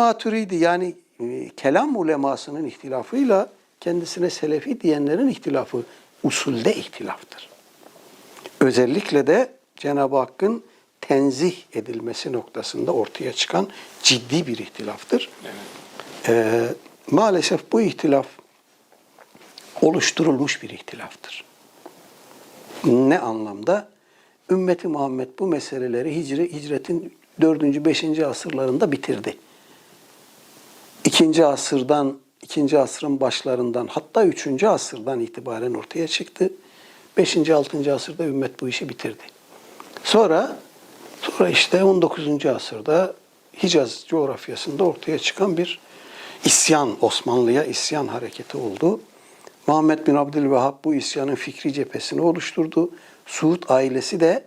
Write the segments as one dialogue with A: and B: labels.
A: Maturidi yani e, kelam ulemasının ihtilafıyla kendisine selefi diyenlerin ihtilafı usulde ihtilaftır. Özellikle de Cenab-ı Hakk'ın tenzih edilmesi noktasında ortaya çıkan ciddi bir ihtilaftır. Ee, maalesef bu ihtilaf oluşturulmuş bir ihtilaftır. Ne anlamda? Ümmeti Muhammed bu meseleleri hicri, hicretin 4. 5. asırlarında bitirdi. İkinci asırdan, ikinci asrın başlarından hatta üçüncü asırdan itibaren ortaya çıktı. Beşinci, altıncı asırda ümmet bu işi bitirdi. Sonra, sonra işte 19. asırda Hicaz coğrafyasında ortaya çıkan bir isyan, Osmanlı'ya isyan hareketi oldu. Muhammed bin Abdülvehhab bu isyanın fikri cephesini oluşturdu. Suud ailesi de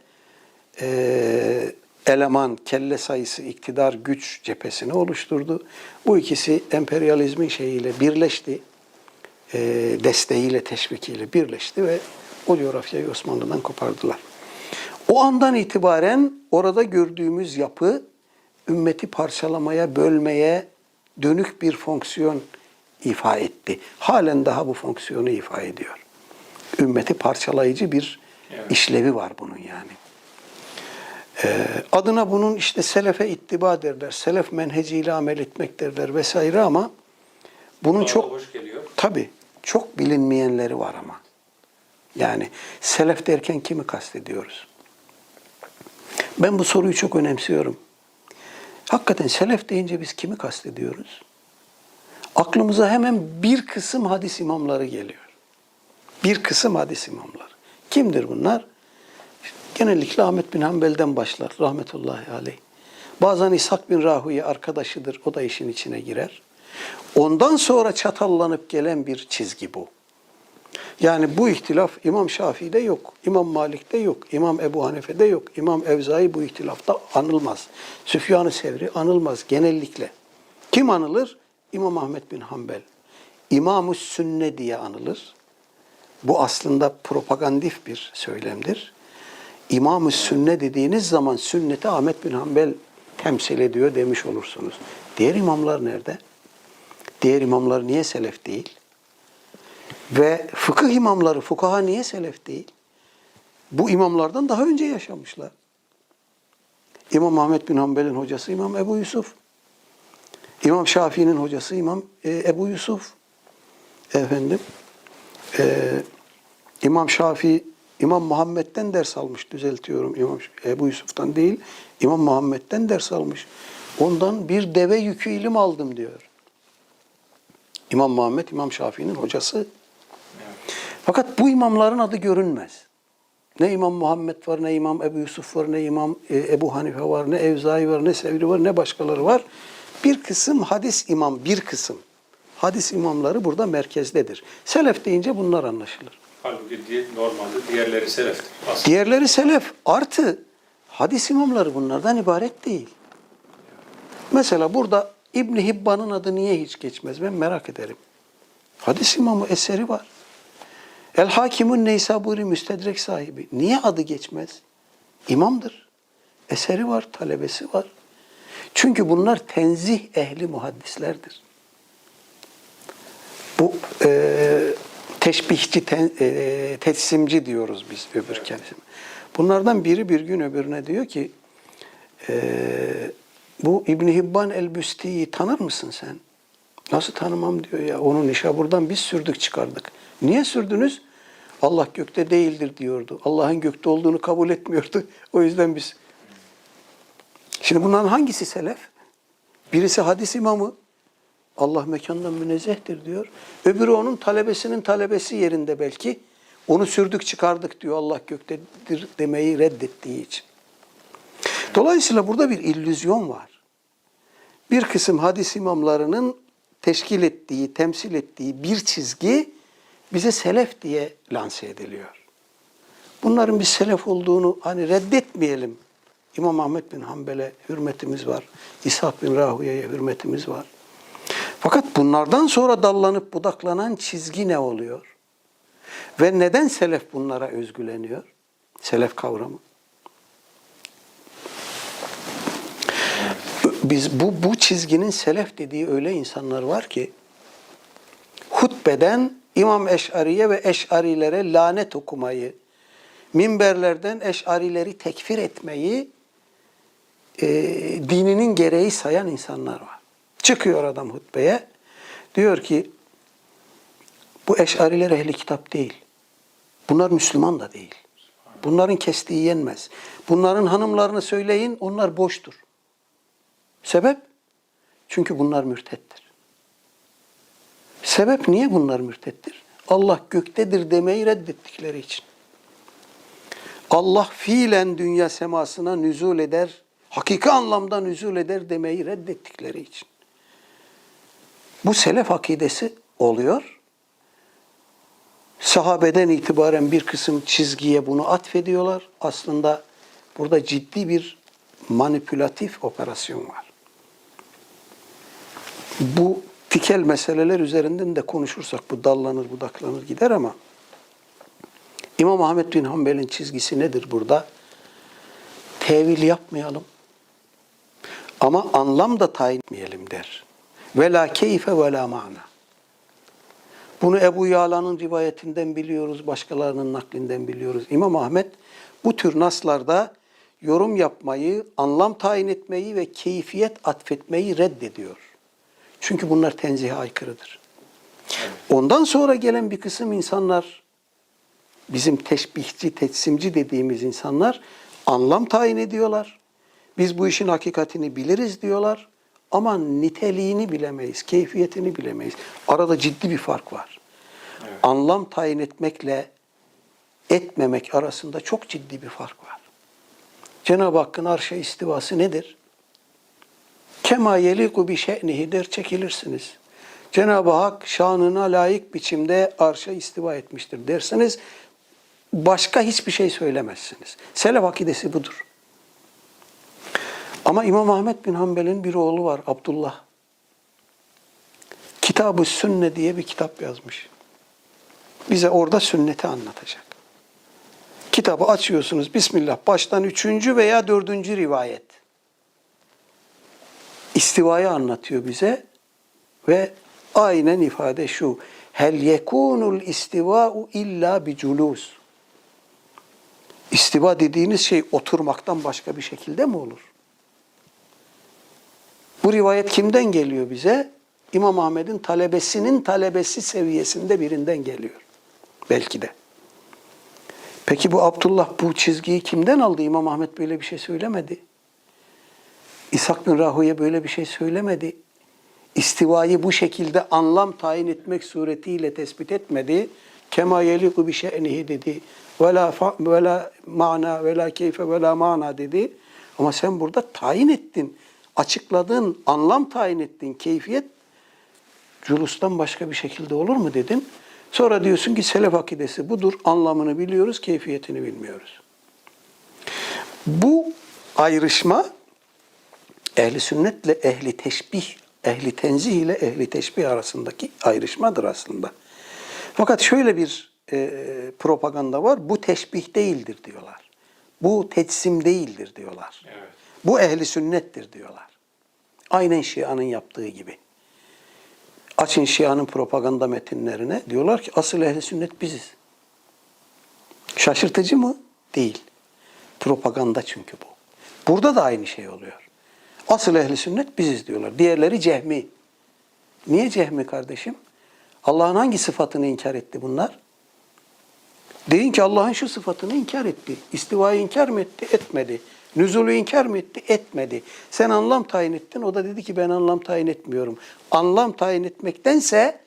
A: eee, eleman, kelle sayısı, iktidar, güç cephesini oluşturdu. Bu ikisi emperyalizmin şeyiyle birleşti. Eee, desteğiyle, teşvikiyle birleşti ve o coğrafyayı Osmanlı'dan kopardılar. O andan itibaren orada gördüğümüz yapı ümmeti parçalamaya, bölmeye dönük bir fonksiyon ifa etti. Halen daha bu fonksiyonu ifa ediyor. Ümmeti parçalayıcı bir
B: Evet.
A: işlevi var bunun yani. Ee, adına bunun işte selefe ittiba derler, selef menheciyle amel etmek derler vesaire ama bunun
B: Kulağa
A: çok
B: hoş geliyor.
A: tabi çok bilinmeyenleri var ama. Yani selef derken kimi kastediyoruz? Ben bu soruyu çok önemsiyorum. Hakikaten selef deyince biz kimi kastediyoruz? Aklımıza hemen bir kısım hadis imamları geliyor. Bir kısım hadis imamları. Kimdir bunlar? Genellikle Ahmet bin Hanbel'den başlar rahmetullahi aleyh. Bazen İshak bin Rahuye arkadaşıdır. O da işin içine girer. Ondan sonra çatallanıp gelen bir çizgi bu. Yani bu ihtilaf İmam Şafii'de yok, İmam Malik'te yok, İmam Ebu Hanife'de yok, İmam Evzai bu ihtilafta anılmaz. Süfyan-ı Sevri anılmaz genellikle. Kim anılır? İmam Ahmet bin Hanbel. İmam-ı Sünne diye anılır. Bu aslında propagandif bir söylemdir. İmam-ı Sünne dediğiniz zaman sünneti Ahmet bin Hanbel temsil ediyor demiş olursunuz. Diğer imamlar nerede? Diğer imamlar niye selef değil? Ve fıkıh imamları, fukaha niye selef değil? Bu imamlardan daha önce yaşamışlar. İmam Ahmet bin Hanbel'in hocası İmam Ebu Yusuf. İmam Şafii'nin hocası İmam e, Ebu Yusuf. Efendim, e, İmam Şafii, İmam Muhammed'den ders almış, düzeltiyorum. İmam Ebu Yusuf'tan değil, İmam Muhammed'den ders almış. Ondan bir deve yükü ilim aldım diyor. İmam Muhammed, İmam Şafii'nin hocası. Fakat bu imamların adı görünmez. Ne İmam Muhammed var, ne İmam Ebu Yusuf var, ne İmam e, Ebu Hanife var, ne Evzai var, ne Sevri var, ne başkaları var. Bir kısım hadis imam, bir kısım hadis imamları burada merkezdedir. Selef deyince bunlar anlaşılır.
B: Halbuki diye, normalde diğerleri seleftir. Aslında.
A: Diğerleri selef artı hadis imamları bunlardan ibaret değil. Mesela burada İbn Hibban'ın adı niye hiç geçmez? Ben merak ederim. Hadis imamı eseri var. El Hakimun Neysaburi müstedrek sahibi. Niye adı geçmez? İmamdır. Eseri var, talebesi var. Çünkü bunlar tenzih ehli muhaddislerdir. Bu e, teşbihçi, ten, e, teslimci diyoruz biz öbür kesim. Bunlardan biri bir gün öbürüne diyor ki e, bu İbn Hibban el-Büsti'yi tanır mısın sen? Nasıl tanımam diyor ya. Onun işe buradan biz sürdük çıkardık. Niye sürdünüz? Allah gökte değildir diyordu. Allah'ın gökte olduğunu kabul etmiyordu. O yüzden biz. Şimdi bunların hangisi selef? Birisi hadis imamı. Allah mekandan münezzehtir diyor. Öbürü onun talebesinin talebesi yerinde belki. Onu sürdük çıkardık diyor Allah göktedir demeyi reddettiği için. Dolayısıyla burada bir illüzyon var. Bir kısım hadis imamlarının teşkil ettiği, temsil ettiği bir çizgi bize selef diye lanse ediliyor. Bunların bir selef olduğunu hani reddetmeyelim. İmam Ahmet bin Hanbel'e hürmetimiz var. İshak bin Rahuye'ye hürmetimiz var. Fakat bunlardan sonra dallanıp budaklanan çizgi ne oluyor? Ve neden selef bunlara özgüleniyor? Selef kavramı. biz bu bu çizginin selef dediği öyle insanlar var ki hutbeden İmam Eş'ariye ve Eş'arilere lanet okumayı, minberlerden Eş'arileri tekfir etmeyi e, dininin gereği sayan insanlar var. Çıkıyor adam hutbeye, diyor ki bu Eş'ariler ehli kitap değil. Bunlar Müslüman da değil. Bunların kestiği yenmez. Bunların hanımlarını söyleyin, onlar boştur. Sebep? Çünkü bunlar mürtettir. Sebep niye bunlar mürtettir? Allah göktedir demeyi reddettikleri için. Allah fiilen dünya semasına nüzul eder, hakiki anlamda nüzul eder demeyi reddettikleri için. Bu selef akidesi oluyor. Sahabeden itibaren bir kısım çizgiye bunu atfediyorlar. Aslında burada ciddi bir manipülatif operasyon var. Bu tikel meseleler üzerinden de konuşursak bu dallanır budaklanır gider ama İmam Ahmet bin Hanbel'in çizgisi nedir burada? Tevil yapmayalım. Ama anlam da tayin etmeyelim der. Ve la keyfe ve la mana. Bunu Ebu Yala'nın rivayetinden biliyoruz, başkalarının naklinden biliyoruz. İmam Ahmet bu tür naslarda yorum yapmayı, anlam tayin etmeyi ve keyfiyet atfetmeyi reddediyor. Çünkü bunlar tenzihe aykırıdır. Ondan sonra gelen bir kısım insanlar, bizim teşbihçi, tetsimci dediğimiz insanlar anlam tayin ediyorlar. Biz bu işin hakikatini biliriz diyorlar ama niteliğini bilemeyiz, keyfiyetini bilemeyiz. Arada ciddi bir fark var. Anlam tayin etmekle etmemek arasında çok ciddi bir fark var. Cenab-ı Hakk'ın arşa istivası nedir? Kema yeliku bi şe'nihi der çekilirsiniz. Cenab-ı Hak şanına layık biçimde arşa istiva etmiştir derseniz başka hiçbir şey söylemezsiniz. Selef akidesi budur. Ama İmam Ahmet bin Hanbel'in bir oğlu var Abdullah. Kitab-ı Sünne diye bir kitap yazmış. Bize orada sünneti anlatacak. Kitabı açıyorsunuz. Bismillah. Baştan üçüncü veya dördüncü rivayet. İstivayı anlatıyor bize ve aynen ifade şu. Hel yekunul istiva'u illa bi culus. İstiva dediğiniz şey oturmaktan başka bir şekilde mi olur? Bu rivayet kimden geliyor bize? İmam Ahmed'in talebesinin talebesi seviyesinde birinden geliyor. Belki de. Peki bu Abdullah bu çizgiyi kimden aldı? İmam Ahmed böyle bir şey söylemedi. İshak bin Rahuye böyle bir şey söylemedi. İstivayı bu şekilde anlam tayin etmek suretiyle tespit etmedi. Kema yeliku bi şe'nihi dedi. Ve la, ve mana ve la keyfe ve la mana dedi. Ama sen burada tayin ettin. Açıkladın, anlam tayin ettin. Keyfiyet culustan başka bir şekilde olur mu dedin. Sonra diyorsun ki selef akidesi budur. Anlamını biliyoruz, keyfiyetini bilmiyoruz. Bu ayrışma ehli sünnetle ehli teşbih, ehli tenzih ile ehli teşbih arasındaki ayrışmadır aslında. Fakat şöyle bir e, propaganda var. Bu teşbih değildir diyorlar. Bu tetsim değildir diyorlar.
B: Evet.
A: Bu ehli sünnettir diyorlar. Aynen Şia'nın yaptığı gibi. Açın Şia'nın propaganda metinlerine diyorlar ki asıl ehli sünnet biziz. Şaşırtıcı mı? Değil. Propaganda çünkü bu. Burada da aynı şey oluyor. Asıl ehli sünnet biziz diyorlar. Diğerleri cehmi. Niye cehmi kardeşim? Allah'ın hangi sıfatını inkar etti bunlar? Deyin ki Allah'ın şu sıfatını inkar etti. İstivayı inkar mı etti? Etmedi. Nüzulü inkar mı etti? Etmedi. Sen anlam tayin ettin. O da dedi ki ben anlam tayin etmiyorum. Anlam tayin etmektense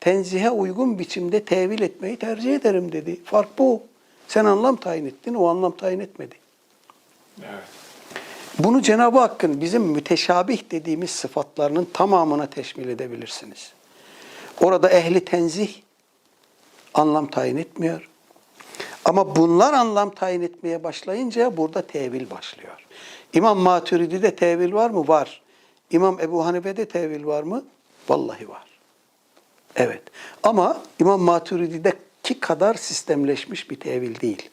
A: tenzihe uygun biçimde tevil etmeyi tercih ederim dedi. Fark bu. Sen anlam tayin ettin. O anlam tayin etmedi.
B: Evet.
A: Bunu Cenab-ı Hakk'ın bizim müteşabih dediğimiz sıfatlarının tamamına teşmil edebilirsiniz. Orada ehli tenzih anlam tayin etmiyor. Ama bunlar anlam tayin etmeye başlayınca burada tevil başlıyor. İmam Maturidi'de tevil var mı? Var. İmam Ebu Hanife'de tevil var mı? Vallahi var. Evet. Ama İmam Maturidi'deki kadar sistemleşmiş bir tevil değil.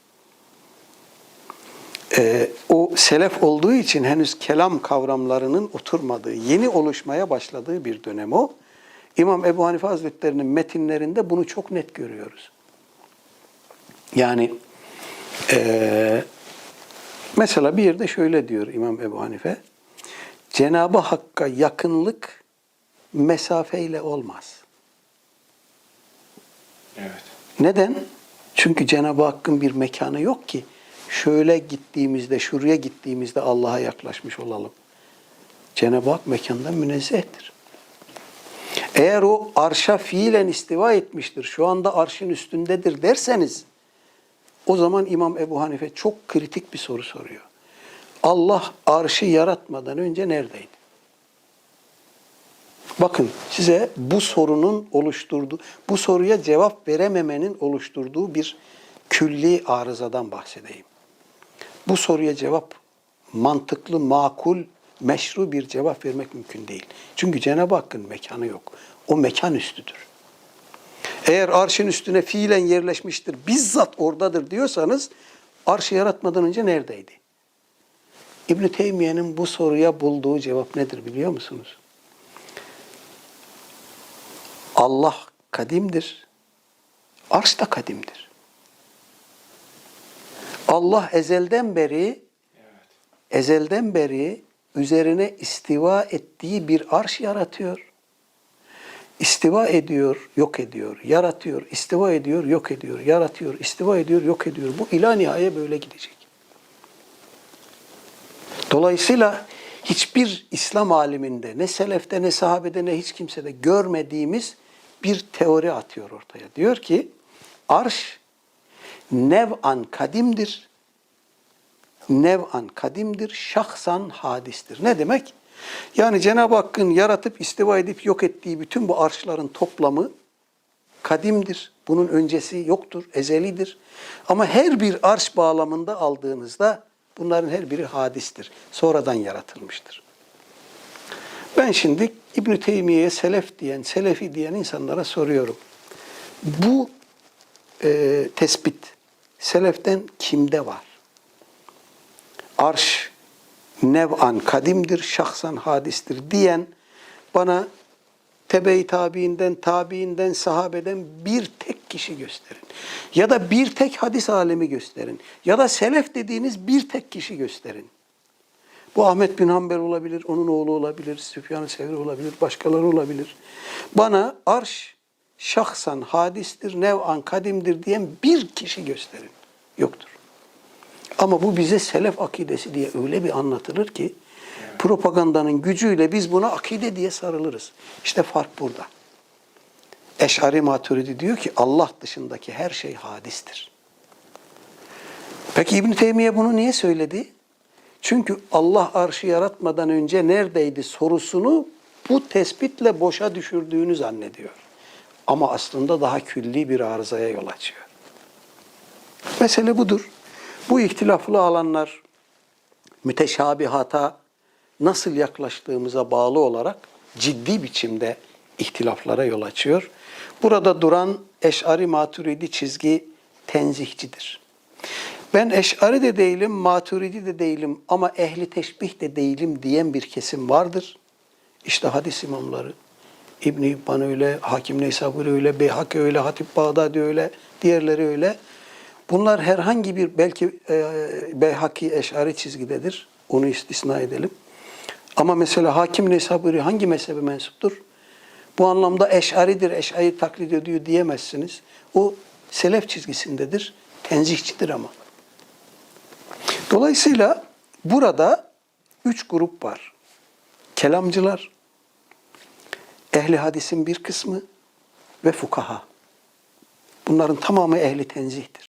A: Ee, o selef olduğu için henüz kelam kavramlarının oturmadığı, yeni oluşmaya başladığı bir dönem o. İmam Ebu Hanife Hazretleri'nin metinlerinde bunu çok net görüyoruz. Yani eee, mesela bir yerde şöyle diyor İmam Ebu Hanife, Cenab-ı Hakk'a yakınlık mesafeyle olmaz.
B: Evet.
A: Neden? Çünkü Cenab-ı Hakk'ın bir mekanı yok ki şöyle gittiğimizde, şuraya gittiğimizde Allah'a yaklaşmış olalım. Cenab-ı Hak mekandan münezzehtir. Eğer o arşa fiilen istiva etmiştir, şu anda arşın üstündedir derseniz, o zaman İmam Ebu Hanife çok kritik bir soru soruyor. Allah arşı yaratmadan önce neredeydi? Bakın size bu sorunun oluşturduğu, bu soruya cevap verememenin oluşturduğu bir külli arızadan bahsedeyim. Bu soruya cevap mantıklı, makul, meşru bir cevap vermek mümkün değil. Çünkü Cenab-ı Hakk'ın mekanı yok. O mekan üstüdür. Eğer arşın üstüne fiilen yerleşmiştir, bizzat oradadır diyorsanız arşı yaratmadan önce neredeydi? İbn Teymiye'nin bu soruya bulduğu cevap nedir biliyor musunuz? Allah kadimdir. Arş da kadimdir. Allah ezelden beri ezelden beri üzerine istiva ettiği bir arş yaratıyor. İstiva ediyor, yok ediyor, yaratıyor, istiva ediyor, yok ediyor, yaratıyor, istiva ediyor, yok ediyor. Bu ila nihaya böyle gidecek. Dolayısıyla hiçbir İslam aliminde, ne selefte, ne sahabede, ne hiç kimsede görmediğimiz bir teori atıyor ortaya. Diyor ki, arş nev'an kadimdir, nev'an kadimdir, şahsan hadistir. Ne demek? Yani Cenab-ı Hakk'ın yaratıp istiva edip yok ettiği bütün bu arşların toplamı kadimdir. Bunun öncesi yoktur, ezelidir. Ama her bir arş bağlamında aldığınızda bunların her biri hadistir. Sonradan yaratılmıştır. Ben şimdi İbn Teymiye'ye selef diyen, selefi diyen insanlara soruyorum. Bu e, tespit seleften kimde var? Arş nev'an kadimdir, şahsan hadistir diyen bana tebe-i tabiinden, tabiinden, sahabeden bir tek kişi gösterin. Ya da bir tek hadis alemi gösterin. Ya da selef dediğiniz bir tek kişi gösterin. Bu Ahmet bin Hanbel olabilir, onun oğlu olabilir, Süfyan-ı Sevri olabilir, başkaları olabilir. Bana arş şahsan hadistir, nev'an kadimdir diyen bir kişi gösterin. Yoktur. Ama bu bize selef akidesi diye öyle bir anlatılır ki propagandanın gücüyle biz buna akide diye sarılırız. İşte fark burada. Eş'ari Maturidi diyor ki Allah dışındaki her şey hadistir. Peki İbn Teymiye bunu niye söyledi? Çünkü Allah arşı yaratmadan önce neredeydi sorusunu bu tespitle boşa düşürdüğünü zannediyor. Ama aslında daha külli bir arızaya yol açıyor. Mesele budur. Bu ihtilaflı alanlar müteşabihata nasıl yaklaştığımıza bağlı olarak ciddi biçimde ihtilaflara yol açıyor. Burada duran Eş'ari Maturidi çizgi tenzihçidir. Ben Eş'ari de değilim, Maturidi de değilim ama ehli teşbih de değilim diyen bir kesim vardır. İşte hadis imamları. İbn-i İbban öyle, Hakim Neysaburi öyle, Beyhak öyle, Hatip Bağdadi öyle, diğerleri öyle. Bunlar herhangi bir belki e, Beyhaki Eş'ari çizgidedir. Onu istisna edelim. Ama mesela Hakim Neysaburi hangi mezhebe mensuptur? Bu anlamda Eş'aridir, Eş'ari taklit ediyor diyemezsiniz. O selef çizgisindedir, tenzihçidir ama. Dolayısıyla burada üç grup var. Kelamcılar, ehli hadisin bir kısmı ve fukaha. Bunların tamamı ehli tenzihtir.